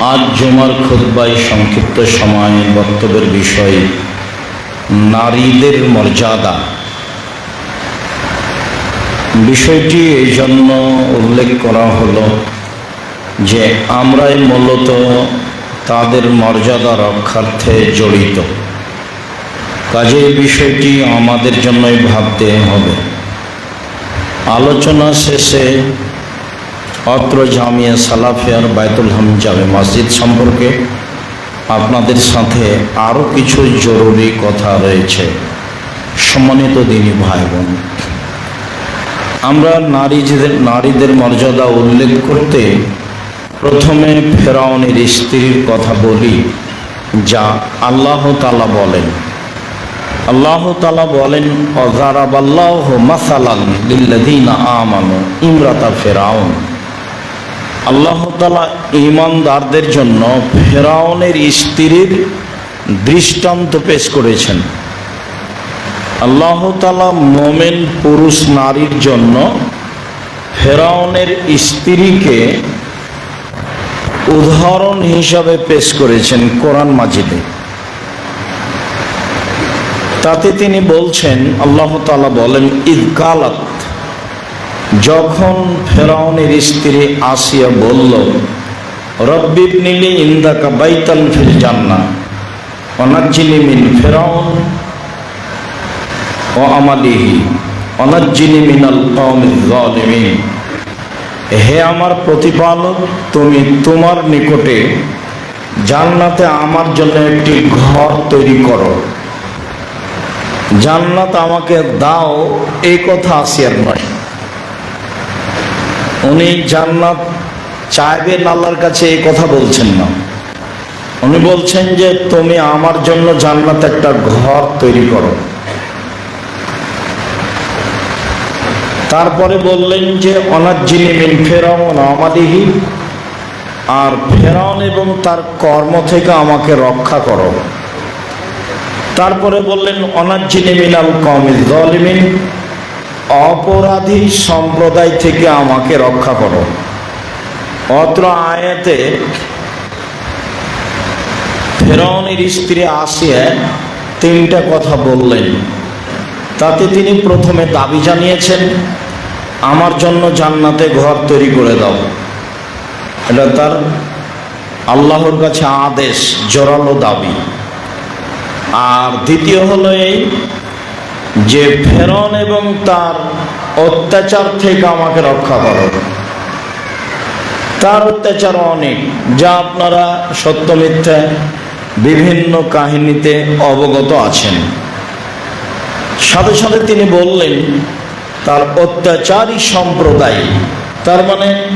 আজ জুমার খুদ্বাই সংক্ষিপ্ত সময় বক্তব্যের বিষয়, নারীদের মর্যাদা। বিষয়টি এই জন্য উল্লেখ করা হলো যে আমরাই মূলত তাদের মর্যাদা রক্ষার্থে জড়িত। কাজে বিষয়টি আমাদের জন্যই ভাবতে হবে। আলোচনা শেষে অত্র জামিয়া সালাফিয়ার বায়তুল হাম জামে মসজিদ সম্পর্কে আপনাদের সাথে আরও কিছু জরুরি কথা রয়েছে। সম্মানিত দিনী ভাই বোন আমরা নারীদের নারীদের মর্যাদা উল্লেখ করতে প্রথমে ফেরাউনের স্ত্রীর কথা বলি, যা আল্লাহ তালা বলেন। আল্লাহ তালা বলেন, অজারাবাল্লাহ মাসালান ইমরাতা ফেরাউন। আল্লাহ তালা ইমানদারদের জন্য ফেরাউনের স্ত্রীর দৃষ্টান্ত পেশ করেছেন। আল্লাহ তালা মোমেন পুরুষ নারীর জন্য ফেরাউনের স্ত্রীকে উদাহরণ হিসাবে পেশ করেছেন কোরআন মাজিদে। তাতে তিনি বলছেন, আল্লাহ তালা বলেন ঈদকালাত যখন ফেরাউনের স্ত্রী আসিয়া বলল রব্বিব নীলি ইন্দাকা বাইতান ফিল জান্না অনাজ্জিনি মিন ফেরাউন ও আমালিহি অনাজ্জিনি মিনাল জালিমিন হে আমার প্রতিপালক, তুমি তোমার নিকটে জান্নাতে আমার জন্য একটি ঘর তৈরি করো। জান্নাত আমাকে দাও, এই কথা আসিয়ার নয়। উনি জান্নাত চাইবেন আল্লাহর কাছে এই কথা বলছেন না। উনি বলছেন যে, তুমি আমার জন্য জান্নাত একটা ঘর তৈরি করো। তারপরে বললেন যে অনাজ্জিনী মিন ফেরাউন আমাদিহি আর ফেরাউন এবং তার কর্ম থেকে আমাকে রক্ষা করো। তারপরে বললেন অনাজ্জিনী মিনাল কমিল দলিমিন অপরাধী সম্প্রদায় থেকে আমাকে রক্ষা করো। অত্র আয়াতে ফেরাউনের স্ত্রী আসিয়া তিনটা কথা বললেন। তাতে তিনি প্রথমে দাবি জানিয়েছেন, আমার জন্য জান্নাতে ঘর তৈরি করে দাও। এটা তার আল্লাহর কাছে আদেশ, জোরালো দাবি। আর দ্বিতীয় হলো এই যে ফেরন এবং তার অত্যাচার থেকে আমাকে রক্ষা করো। তার অত্যাচার অনেক, যা আপনারা সত্য মিথ্যা বিভিন্ন কাহিনীতে অবগত আছেন। সাথে সাথে তিনি বললেন, তার অত্যাচারী সম্প্রদায়, তার মানে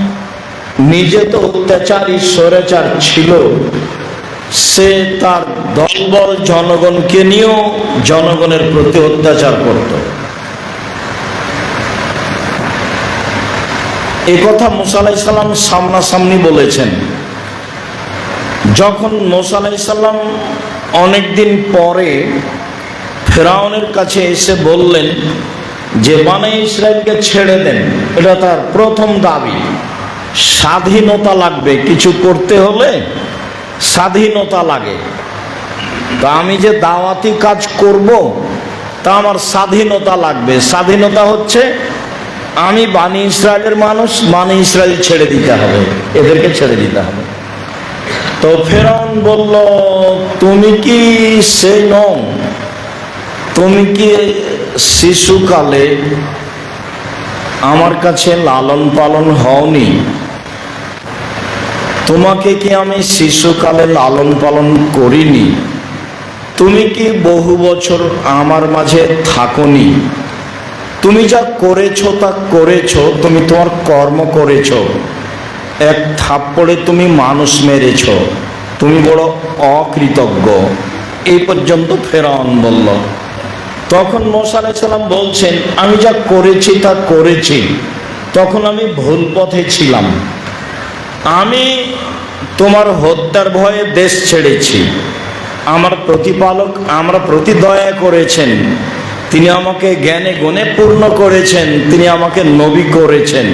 নিজে তো অত্যাচারী, স্বৈরাচার ছিল সে তার দলবল জনগণকে নিয়েও জনগণের প্রতি অত্যাচার করত। এ কথা মুসালাই সাল্লাম সামনাসামনি বলেছেন। যখন মোসা আলাইসাল্লাম অনেকদিন পরে ফেরাউনের কাছে এসে বললেন যে মানে ইসরায়েলকে ছেড়ে দেন। এটা তার প্রথম দাবি। স্বাধীনতা লাগবে। কিছু করতে হলে স্বাধীনতা লাগে। তা আমি যে দাওয়াতি কাজ করব, তা আমার স্বাধীনতা লাগবে। স্বাধীনতা হচ্ছে আমি বানি ইসরায়েলের মানুষ, বানি ইসরায়েল ছেড়ে দিতে হবে। এদেরকে ছেড়ে দিতে হবে। তো ফেরন বলল, তুমি কি সেই নও তুমি কি শিশুকালে আমার কাছে লালন পালন হওনি? তোমাকে কি আমি শিশুকালে লালন পালন করিনি? তুমি কি বহু বছর আমার মাঝে থাকনি? তুমি যা করেছ তা করেছ, তুমি তোমার কর্ম করেছ। এক থাপ্পড়ে তুমি মানুষ মেরেছ। তুমি বড় অকৃতজ্ঞ। এই পর্যন্ত ফেরাউন বলল, তখন মোসা আলাইসাল্লাম বলছেন, আমি যা করেছি তা করেছি। তখন আমি ভুল পথে ছিলাম। আমি তোমার হত্যার ভয়ে দেশ ছেড়েছি। আমার প্রতিপালক আমরা প্রতি দয়া করেছেন। তিনি আমাকে জ্ঞানে গুণে পূর্ণ করেছেন। তিনি আমাকে নবী করেছেন।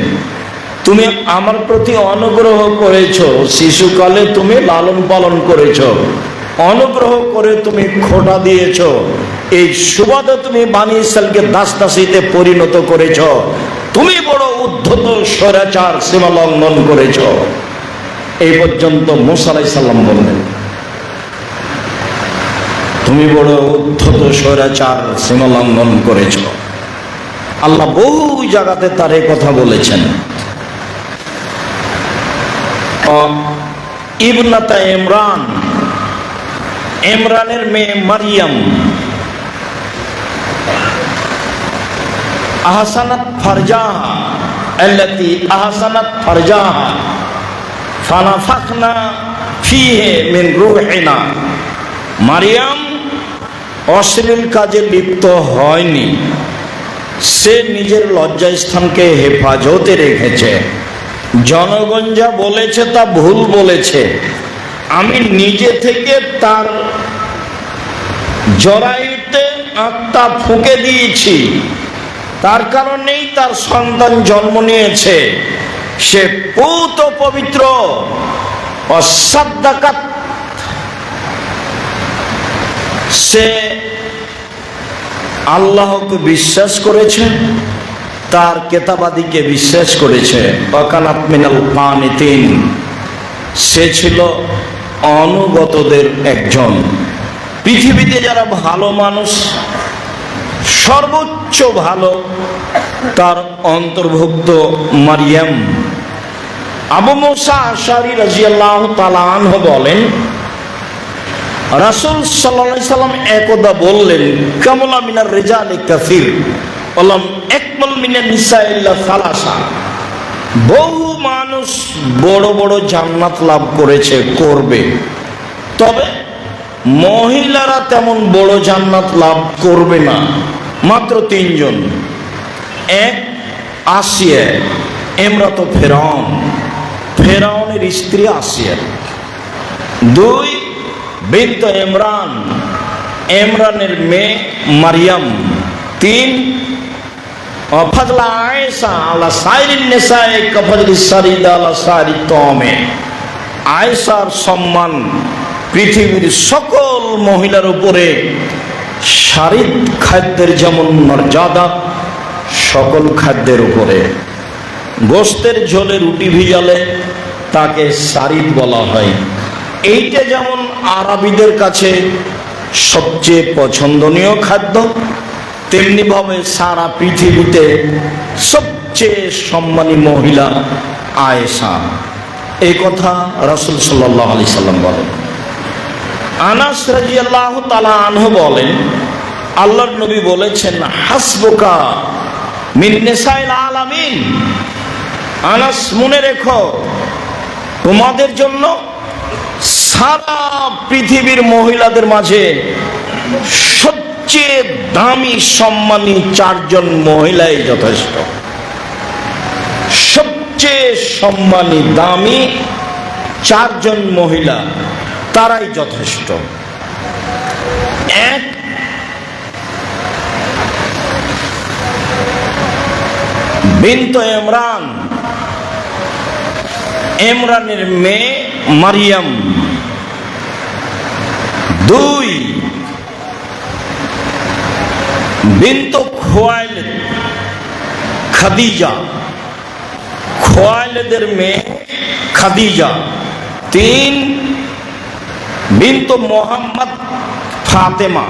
তুমি আমার প্রতি অনুগ্রহ করেছ। শিশুকালে তুমি লালন পালন করেছ। অনুগ্রহ করে তুমি খোটা দিয়েছ। এই সুবাদে তুমি বাণী ইসরায়েলকে দাস দাসীতে পরিণত করেছ। তুমি উদ্ধত স্বরাচার সীমা লঙ্ঘন করেছ। এই পর্যন্ত মুসালাই সাল্লাম বললেন, তুমি বড় উদ্ধত স্বৈরাচার সীমা লঙ্ঘন করেছ। আল্লাহ বহু জায়গাতে তার কথা বলেছেন। ইবনাতা ইমরান ইমরানের মেয়ে মারিয়াম, আহসানাত ফারজাহা আল্লাতি আহসানাত ফারজাহা ফানাফাখনা ফিহে মিন রুহিনা মারিয়াম অশ্লীল কাজে লিপ্ত হয়নি। সে নিজের লজ্জাস্থানকে হেফাজতে রেখেছে। জনগণ যা বলেছে তা ভুল বলেছে। আমি নিজে থেকে তার জরায়ুতে আত্মা ফুঁকে দিয়েছি। তার কারণেই তার সন্তান জন্ম নিয়েছে। সে পৌত পবিত্র। সে আল্লাহকে বিশ্বাস করেছে, তার কেতাবাদিকে বিশ্বাস করেছে। অকানাত মিনাল পানিতিন সে ছিল অনুগতদের একজন। পৃথিবীতে যারা ভালো মানুষ সর্বোচ্চ ভালো। তার অন্তর্ভুক্ত মারিয়াম। আবু মোসা আশারি রাজিয়াল্লাহ তালাহ বলেন, রাসুল সাল্লা সাল্লাম একদা বললেন, কামলা মিনার রেজা আলী কাফির বললাম একমল মিনার নিসা ইল্লা সালাসা। বহু মানুষ বড় বড় জান্নাত লাভ করেছে, করবে। তবে মহিলারা তেমন বড় জান্নাত লাভ করবে না। মাত্র তিনজন। এক আসিয়া এমরাত ফেরাউন। ফেরাউনের স্ত্রী আসিয়া। দুই বিন্ত এমরান এমরানের মেয়ে মারিয়াম। তিন আয়েশা আলা আয়েশার সম্মান পৃথিবীর সকল মহিলার উপরে সারিদ খাদ্যের যেমন মর্যাদা, সকল খাদ্যের উপরে। গোস্তের ঝোলে রুটি ভিজালে তাকে সারিদ বলা হয়। এইটা যেমন আরবিদের কাছে সবচেয়ে পছন্দনীয় খাদ্য, তেমনি ভাবে সারা পৃথিবীতে সবচেয়ে সম্মানী মহিলা আয়েশা। এই কথা রসুল সাল্লাহ আলি সাল্লাম বলেন। আনাস রাজিয়াল্লাহ তালা আনহ বলেন, আল্লাহর নবী বলেছেন, হাসবোকা মিন্নেসাইল আলামিন। আনাস, মনে রেখো, তোমাদের জন্য সারা পৃথিবীর মহিলাদের মাঝে সবচেয়ে দামি, সম্মানী চারজন মহিলাই যথেষ্ট। সবচেয়ে সম্মানী, দামি চারজন মহিলা। তারাই যথেষ্ট। এক, বিন্ত ইমরান। ইমরানের মেয়ে মারিয়াম। দুই, বিন্ত খোয়াইল খাদিজা। খোয়াইলদের মেয়ে খাদিজা। তিন বিন্ত মোহাম্মদ ফাতেমা।